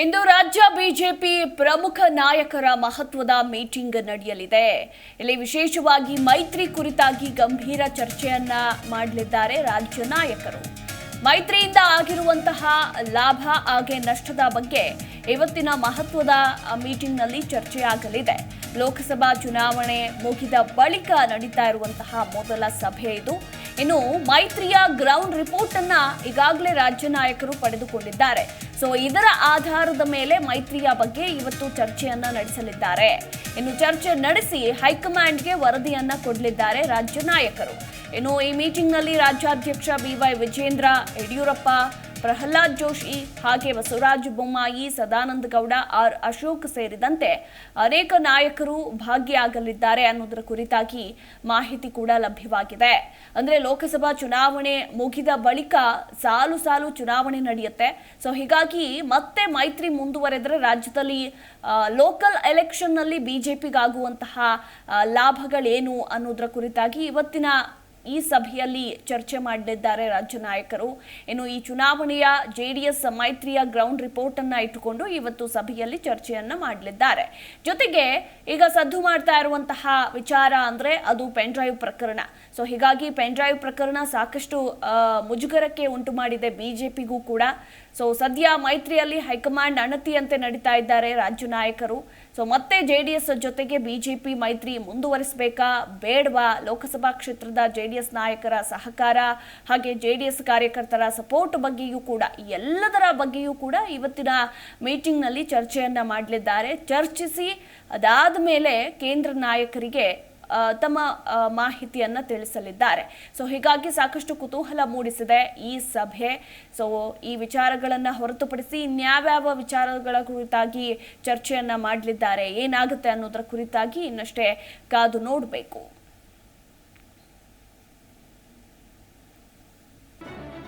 ಇಂದು ರಾಜ್ಯ ಬಿಜೆಪಿ ಪ್ರಮುಖ ನಾಯಕರ ಮಹತ್ವದ ಮೀಟಿಂಗ್ ನಡೆಯಲಿದೆ. ಇಲ್ಲಿ ವಿಶೇಷವಾಗಿ ಮೈತ್ರಿ ಕುರಿತಾಗಿ ಗಂಭೀರ ಚರ್ಚೆಯನ್ನ ಮಾಡಲಿದ್ದಾರೆ ರಾಜ್ಯ ನಾಯಕರು. ಮೈತ್ರಿಯಿಂದ ಆಗಿರುವಂತಹ ಲಾಭ ಹಾಗೆ ನಷ್ಟದ ಬಗ್ಗೆ ಇವತ್ತಿನ ಮಹತ್ವದ ಮೀಟಿಂಗ್ನಲ್ಲಿ ಚರ್ಚೆಯಾಗಲಿದೆ. ಲೋಕಸಭಾ ಚುನಾವಣೆ ಮುಗಿದ ಬಳಿಕ ನಡೀತಾ ಇರುವಂತಹ ಮೊದಲ ಸಭೆ ಇದು. ಇನ್ನು ಮೈತ್ರಿಯ ಗ್ರೌಂಡ್ ರಿಪೋರ್ಟ್ ಅನ್ನ ಈಗಾಗಲೇ ರಾಜ್ಯ ನಾಯಕರು ಪಡೆದುಕೊಂಡಿದ್ದಾರೆ. ಸೊ ಇದರ ಆಧಾರದ ಮೇಲೆ ಮೈತ್ರಿಯ ಬಗ್ಗೆ ಇವತ್ತು ಚರ್ಚೆಯನ್ನ ನಡೆಸಲಿದ್ದಾರೆ. ಇನ್ನು ಚರ್ಚೆ ನಡೆಸಿ ಹೈಕಮಾಂಡ್ಗೆ ವರದಿಯನ್ನ ಕೊಡಲಿದ್ದಾರೆ ರಾಜ್ಯ ನಾಯಕರು. ಇನ್ನು ಈ ಮೀಟಿಂಗ್ನಲ್ಲಿ ರಾಜ್ಯಾಧ್ಯಕ್ಷ ಬಿವೈ ವಿಜೇಂದ್ರ, ಯಡಿಯೂರಪ್ಪ ಪ್ರಹ್ಲಾದ್ ಜೋಶಿ ಹಾಗೆ ಬಸವರಾಜ ಬೊಮ್ಮಾಯಿ, ಸದಾನಂದ ಗೌಡ ಆರ್ ಅಶೋಕ್ ಸೇರಿದಂತೆ ಅನೇಕ ನಾಯಕರು ಭಾಗಿಯಾಗಲಿದ್ದಾರೆ ಅನ್ನೋದರ ಕುರಿತಾಗಿ ಮಾಹಿತಿ ಕೂಡ ಲಭ್ಯವಾಗಿದೆ. ಅಂದ್ರೆ ಲೋಕಸಭಾ ಚುನಾವಣೆ ಮುಗಿದ ಬಳಿಕ ಸಾಲು ಸಾಲು ಚುನಾವಣೆ ನಡೆಯುತ್ತೆ. ಸೊ ಹೀಗಾಗಿ ಮತ್ತೆ ಮೈತ್ರಿ ಮುಂದುವರೆದರೆ ರಾಜ್ಯದಲ್ಲಿ ಲೋಕಲ್ ಎಲೆಕ್ಷನ್ನಲ್ಲಿ ಬಿಜೆಪಿಗಾಗುವಂತಹ ಲಾಭಗಳೇನು ಅನ್ನೋದರ ಕುರಿತಾಗಿ ಇವತ್ತಿನ ಈ ಸಭೆಯಲ್ಲಿ ಚರ್ಚೆ ಮಾಡಲಿದ್ದಾರೆ ರಾಜ್ಯ ನಾಯಕರು. ಇನ್ನು ಈ ಚುನಾವಣೆಯ ಜೆಡಿಎಸ್ ಮೈತ್ರಿಯ ಗ್ರೌಂಡ್ ರಿಪೋರ್ಟ್ ಅನ್ನ ಇಟ್ಟುಕೊಂಡು ಇವತ್ತು ಸಭೆಯಲ್ಲಿ ಚರ್ಚೆಯನ್ನ ಮಾಡಲಿದ್ದಾರೆ. ಜೊತೆಗೆ ಈಗ ಸದ್ದು ಮಾಡ್ತಾ ಇರುವಂತಹ ವಿಚಾರ ಅಂದ್ರೆ ಅದು ಪೆನ್ ಡ್ರೈವ್ ಪ್ರಕರಣ. ಸೊ ಹೀಗಾಗಿ ಪೆನ್ ಡ್ರೈವ್ ಪ್ರಕರಣ ಸಾಕಷ್ಟು ಮುಜುಗರಕ್ಕೆ ಉಂಟು ಮಾಡಿದೆ ಬಿಜೆಪಿಗೂ ಕೂಡ. ಸೊ ಸದ್ಯ ಮೈತ್ರಿಯಲ್ಲಿ ಹೈಕಮಾಂಡ್ ಅಣತಿಯಂತೆ ನಡೀತಾ ಇದ್ದಾರೆ ರಾಜ್ಯ ನಾಯಕರು. ಸೊ ಮತ್ತೆ ಜೆಡಿಎಸ್ ಜೊತೆಗೆ ಬಿಜೆಪಿ ಮೈತ್ರಿ ಮುಂದುವರಿಸಬೇಕಾ ಬೇಡವಾ? ಲೋಕಸಭಾ ಕ್ಷೇತ್ರದ ಜೆಡಿಎಸ್ ನಾಯಕರ ಸಹಕಾರ ಹಾಗೆ ಜೆಡಿಎಸ್ ಕಾರ್ಯಕರ್ತರ ಸಪೋರ್ಟ್ ಬಗ್ಗೆಯೂ ಕೂಡ ಎಲ್ಲದರ ಬಗ್ಗೆಯೂ ಕೂಡ ಇವತ್ತಿನ ಮೀಟಿಂಗ್ನಲ್ಲಿ ಚರ್ಚೆಯನ್ನ ಮಾಡಲಿದ್ದಾರೆ. ಚರ್ಚಿಸಿ, ಅದಾದ ಮೇಲೆ ಕೇಂದ್ರ ನಾಯಕರಿಗೆ ತಮ್ಮ ಮಾಹಿತಿಯನ್ನ ತಿಳಿಸಲಿದ್ದಾರೆ. ಸೊ, ಹೀಗಾಗಿ ಸಾಕಷ್ಟು ಕುತೂಹಲ ಮೂಡಿಸಿದೆ ಈ ಸಭೆ. ಸೊ, ಈ ವಿಚಾರಗಳನ್ನ ಹೊರತುಪಡಿಸಿ ಇನ್ಯಾವ್ಯಾವ ವಿಚಾರಗಳ ಕುರಿತಾಗಿ ಚರ್ಚೆಯನ್ನ ಮಾಡಲಿದ್ದಾರೆ, ಏನಾಗುತ್ತೆ ಅನ್ನೋದರ ಕುರಿತಾಗಿ ಇನ್ನಷ್ಟೇ ಕಾದು ನೋಡಬೇಕು.